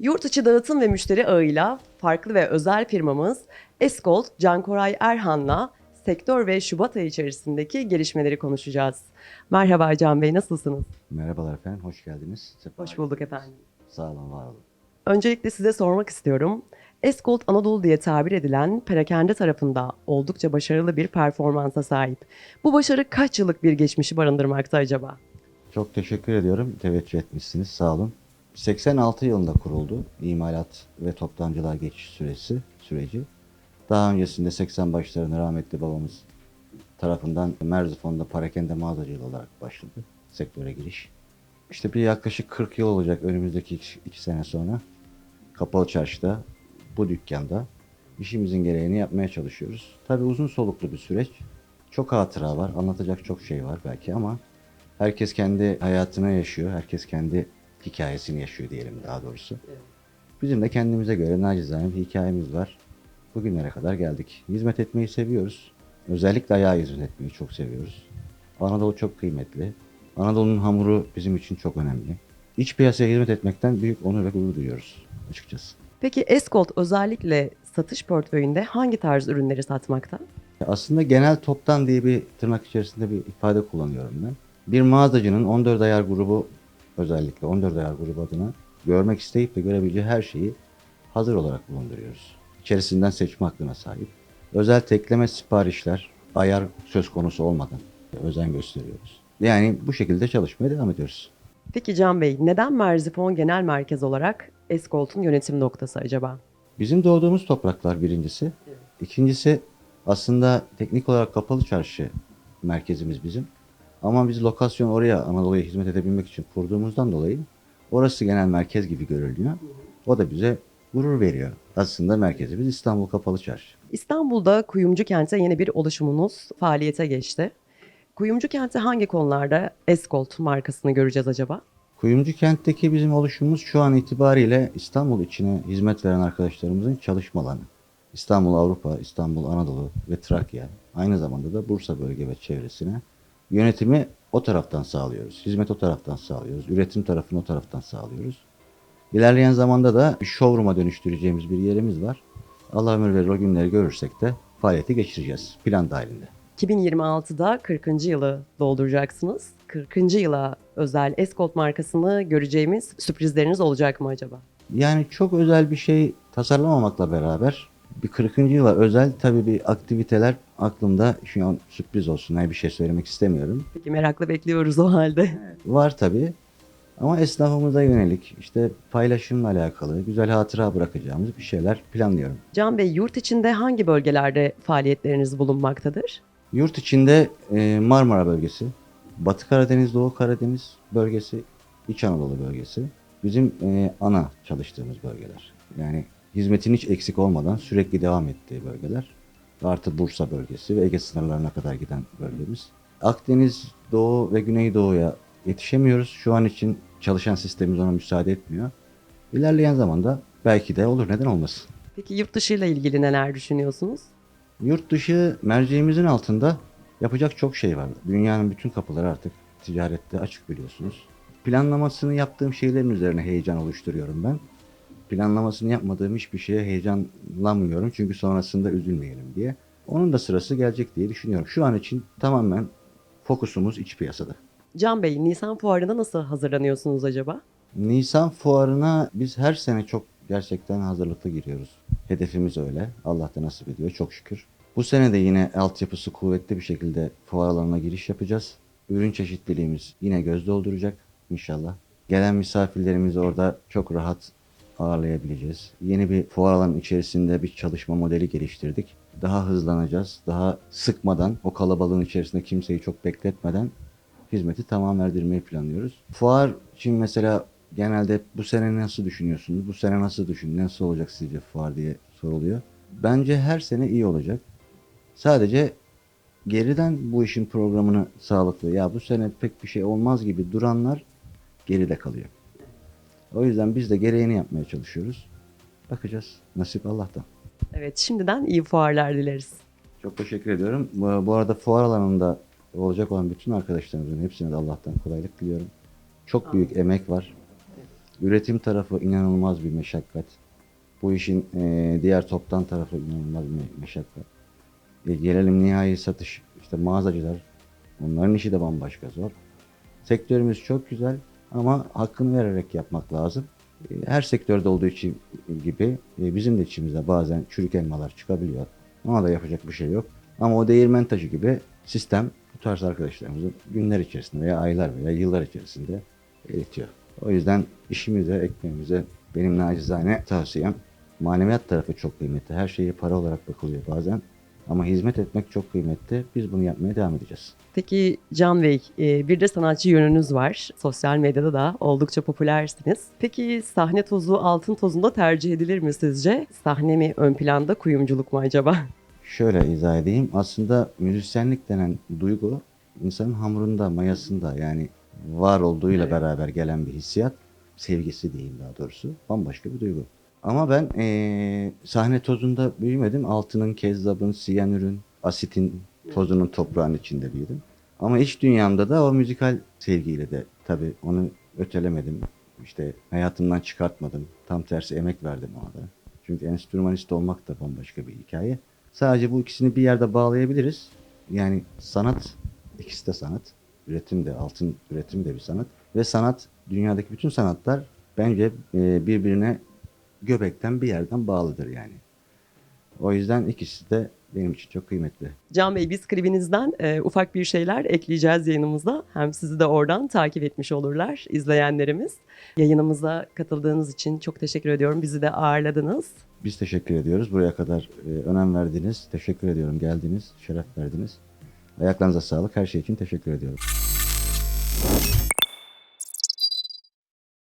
Yurt içi dağıtım ve müşteri ağıyla farklı ve özel firmamız Eskolt Can Koray Erhan'la sektör ve Şubat ayı içerisindeki gelişmeleri konuşacağız. Merhaba Can Bey nasılsınız? Merhabalar efendim, hoş geldiniz. Sefa Hoş bulduk efendim. Sağ olun, var olun. Öncelikle size sormak istiyorum. Eskolt Anadolu diye tabir edilen perakende tarafında oldukça başarılı bir performansa sahip. Bu başarı kaç yıllık bir geçmişi barındırmakta acaba? Çok teşekkür ediyorum, teveccüh etmişsiniz, sağ olun. 86 yılında kuruldu imalat ve toptancılığa geçiş süresi, süreci. Daha öncesinde 80 başlarında rahmetli babamız tarafından Merzifon'da parakende mağazacılığı olarak başladı sektöre giriş. İşte bir yaklaşık 40 yıl olacak önümüzdeki 2 sene sonra Kapalı Çarşı'da bu dükkanda işimizin gereğini yapmaya çalışıyoruz. Tabii uzun soluklu bir süreç. Çok hatıra var, anlatacak çok şey var belki ama herkes kendi hayatını yaşıyor, herkes kendi hikayesini yaşıyor diyelim daha doğrusu. Bizim de kendimize göre nacizane bir hikayemiz var. Bugünlere kadar geldik. Hizmet etmeyi seviyoruz. Özellikle ayağa hizmet etmeyi çok seviyoruz. Anadolu çok kıymetli. Anadolu'nun hamuru bizim için çok önemli. İç piyasaya hizmet etmekten büyük onur ve gurur duyuyoruz açıkçası. Peki Eskolt özellikle satış portföyünde hangi tarz ürünleri satmakta? Aslında genel toptan diye bir tırnak içerisinde bir ifade kullanıyorum ben. Bir mağazacının 14 ayar grubu özellikle 14 ayar grubu adına görmek isteyip de görebileceği her şeyi hazır olarak bulunduruyoruz. İçerisinden seçme hakkına sahip. Özel tekleme siparişler ayar söz konusu olmadan özen gösteriyoruz. Yani bu şekilde çalışmaya devam ediyoruz. Peki Can Bey neden Merzifon Genel Merkez olarak Eskolt'un yönetim noktası acaba? Bizim doğduğumuz topraklar birincisi. İkincisi aslında teknik olarak kapalı çarşı merkezimiz bizim. Ama biz lokasyon oraya Anadolu'ya hizmet edebilmek için kurduğumuzdan dolayı orası genel merkez gibi görülüyor. O da bize gurur veriyor. Aslında merkezimiz İstanbul Kapalı Çarşı. İstanbul'da Kuyumcu Kent'e yeni bir oluşumunuz faaliyete geçti. Kuyumcu Kent'te hangi konularda Eskolt markasını göreceğiz acaba? Kuyumcu kentteki bizim oluşumumuz şu an itibariyle İstanbul içine hizmet veren arkadaşlarımızın çalışma alanı. İstanbul Avrupa, İstanbul Anadolu ve Trakya. Aynı zamanda da Bursa bölge ve çevresine yönetimi o taraftan sağlıyoruz. Hizmet o taraftan sağlıyoruz. Üretim tarafını o taraftan sağlıyoruz. İlerleyen zamanda da bir showroom'a dönüştüreceğimiz bir yerimiz var. Allah ömür verir o günleri görürsek de faaliyeti geçireceğiz plan dahilinde. 2026'da 40. yılı dolduracaksınız. 40. yıla özel Eskolt markasını göreceğimiz sürprizleriniz olacak mı acaba? Yani çok özel bir şey tasarlamamakla beraber bir 40. yıla özel tabii bir aktiviteler aklımda şu an sürpriz olsun. Yani bir şey söylemek istemiyorum. Peki merakla bekliyoruz o halde. Var tabii. Ama esnafımıza yönelik işte paylaşımla alakalı güzel hatıra bırakacağımız bir şeyler planlıyorum. Can Bey yurt içinde hangi bölgelerde faaliyetleriniz bulunmaktadır? Yurt içinde e, Marmara bölgesi, Batı Karadeniz, Doğu Karadeniz bölgesi, İç Anadolu bölgesi bizim e, ana çalıştığımız bölgeler. Yani hizmetin hiç eksik olmadan sürekli devam ettiği bölgeler. Artı Bursa bölgesi ve Ege sınırlarına kadar giden bölgemiz. Akdeniz, Doğu ve Güneydoğu'ya yetişemiyoruz. Şu an için çalışan sistemimiz ona müsaade etmiyor. İlerleyen zamanda belki de olur neden olmasın. Peki yurt dışıyla ilgili neler düşünüyorsunuz? Yurt dışı merceğimizin altında yapacak çok şey var. Dünyanın bütün kapıları artık ticarette açık biliyorsunuz. Planlamasını yaptığım şeylerin üzerine heyecan oluşturuyorum ben. Planlamasını yapmadığım hiçbir şeye heyecanlanmıyorum çünkü sonrasında üzülmeyelim diye. Onun da sırası gelecek diye düşünüyorum. Şu an için tamamen fokusumuz iç piyasada. Can Bey Nisan Fuarı'na nasıl hazırlanıyorsunuz acaba? Nisan fuarına biz her sene çok gerçekten hazırlıklı giriyoruz. Hedefimiz öyle. Allah da nasip ediyor çok şükür. Bu sene de yine altyapısı kuvvetli bir şekilde fuar alanına giriş yapacağız. Ürün çeşitliliğimiz yine göz dolduracak inşallah. Gelen misafirlerimizi orada çok rahat ağırlayabileceğiz. Yeni bir fuar alanı içerisinde bir çalışma modeli geliştirdik. Daha hızlanacağız. Daha sıkmadan, o kalabalığın içerisinde kimseyi çok bekletmeden hizmeti tamam erdirmeyi planlıyoruz. Fuar için mesela genelde bu sene nasıl düşünüyorsunuz? Bu sene nasıl düşün? Nasıl olacak sizce fuar diye soruluyor. Bence her sene iyi olacak. Sadece geriden bu işin programını sağlıklı ya bu sene pek bir şey olmaz gibi duranlar geride kalıyor. O yüzden biz de gereğini yapmaya çalışıyoruz. Bakacağız. Nasip Allah'tan. Evet şimdiden iyi fuarlar dileriz. Çok teşekkür ediyorum. Bu, bu arada fuar alanında olacak olan bütün arkadaşlarımızın hepsine de Allah'tan kolaylık diliyorum. Çok büyük emek var. Üretim tarafı inanılmaz bir meşakkat. Bu işin e, diğer toptan tarafı inanılmaz bir me- meşakkat. E, gelelim nihai satış. işte mağazacılar. Onların işi de bambaşka zor. Sektörümüz çok güzel ama hakkını vererek yapmak lazım. E, Her sektörde olduğu için gibi e, bizim de içimizde bazen çürük elmalar çıkabiliyor. Ona da yapacak bir şey yok. Ama o değirmen taşı gibi sistem bu tarz arkadaşlarımızı günler içerisinde veya aylar veya yıllar içerisinde eritiyor. O yüzden işimize, ekmeğimize benim nacizane tavsiyem maneviyat tarafı çok kıymetli. Her şeye para olarak bakılıyor bazen. Ama hizmet etmek çok kıymetli. Biz bunu yapmaya devam edeceğiz. Peki Can Bey, e, bir de sanatçı yönünüz var. Sosyal medyada da oldukça popülersiniz. Peki sahne tozu altın tozunda tercih edilir mi sizce? Sahne mi ön planda, kuyumculuk mu acaba? Şöyle izah edeyim. Aslında müzisyenlik denen duygu insanın hamurunda, mayasında yani var olduğuyla Evet. beraber gelen bir hissiyat. Sevgisi diyeyim daha doğrusu. Bambaşka bir duygu. Ama ben eee, sahne tozunda büyümedim. Altının, kezzabın, siyanürün, asitin tozunun toprağın içinde büyüdüm. Ama iç dünyamda da o müzikal sevgiyle de tabii onu ötelemedim. İşte hayatımdan çıkartmadım. Tam tersi emek verdim ona da. Çünkü enstrümanist olmak da bambaşka bir hikaye. Sadece bu ikisini bir yerde bağlayabiliriz. Yani sanat, ikisi de sanat. Üretim de, altın üretim de bir sanat. Ve sanat, dünyadaki bütün sanatlar bence birbirine göbekten bir yerden bağlıdır yani. O yüzden ikisi de benim için çok kıymetli. Can Bey biz klibinizden e, ufak bir şeyler ekleyeceğiz yayınımıza. Hem sizi de oradan takip etmiş olurlar izleyenlerimiz. Yayınımıza katıldığınız için çok teşekkür ediyorum. Bizi de ağırladınız. Biz teşekkür ediyoruz. Buraya kadar e, önem verdiniz. Teşekkür ediyorum. Geldiniz, şeref verdiniz. Ayaklarınıza sağlık. Her şey için teşekkür ediyorum.